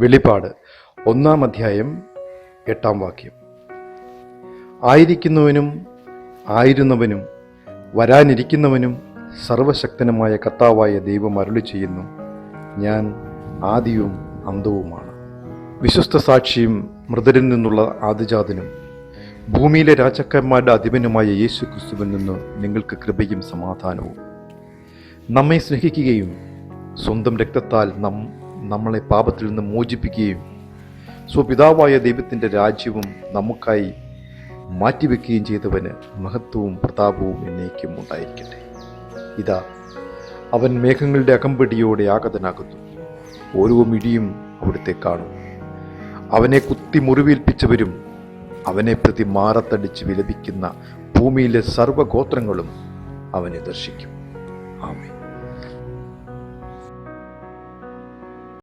വെളിപ്പാട് ഒന്നാം അധ്യായം എട്ടാം വാക്യം. ആയിരിക്കുന്നവനും ആയിരുന്നവനും വരാനിരിക്കുന്നവനും സർവശക്തനുമായ കർത്താവായ ദൈവം അരുളി ചെയ്യുന്നു. ഞാൻ ആദിയും അന്തവുമാണ് വിശ്വസ്ത സാക്ഷിയും മൃതരിൽ നിന്നുള്ള ആദിജാതനും ഭൂമിയിലെ രാജാക്കന്മാരുടെ അധിപനുമായ യേശു ക്രിസ്തുവിൽ നിന്ന് നിങ്ങൾക്ക് കൃപയും സമാധാനവും. നമ്മെ സ്നേഹിക്കുകയും സ്വന്തം രക്തത്താൽ നം നമ്മളെ പാപത്തിൽ നിന്ന് മോചിപ്പിക്കുകയും സ്വപിതാവായ ദൈവത്തിന്റെ രാജ്യവും നമുക്കായി മാറ്റിവെക്കുകയും ചെയ്തവന് മഹത്വവും പ്രതാപവും എന്നേക്കും ഉണ്ടായിരിക്കട്ടെ. ഇതാ അവൻ മേഘങ്ങളുടെ അകമ്പടിയോടെ ആഗതനാകുന്നു. ഓരോ മിഴിയും അവിടുത്തെ കാണും. അവനെ കുത്തി മുറിവേൽപ്പിച്ചവരും അവനെ പ്രതി മാറത്തടിച്ച് വിലപിക്കുന്ന ഭൂമിയിലെ സർവഗോത്രങ്ങളും അവനെ ദർശിക്കും. ആമേ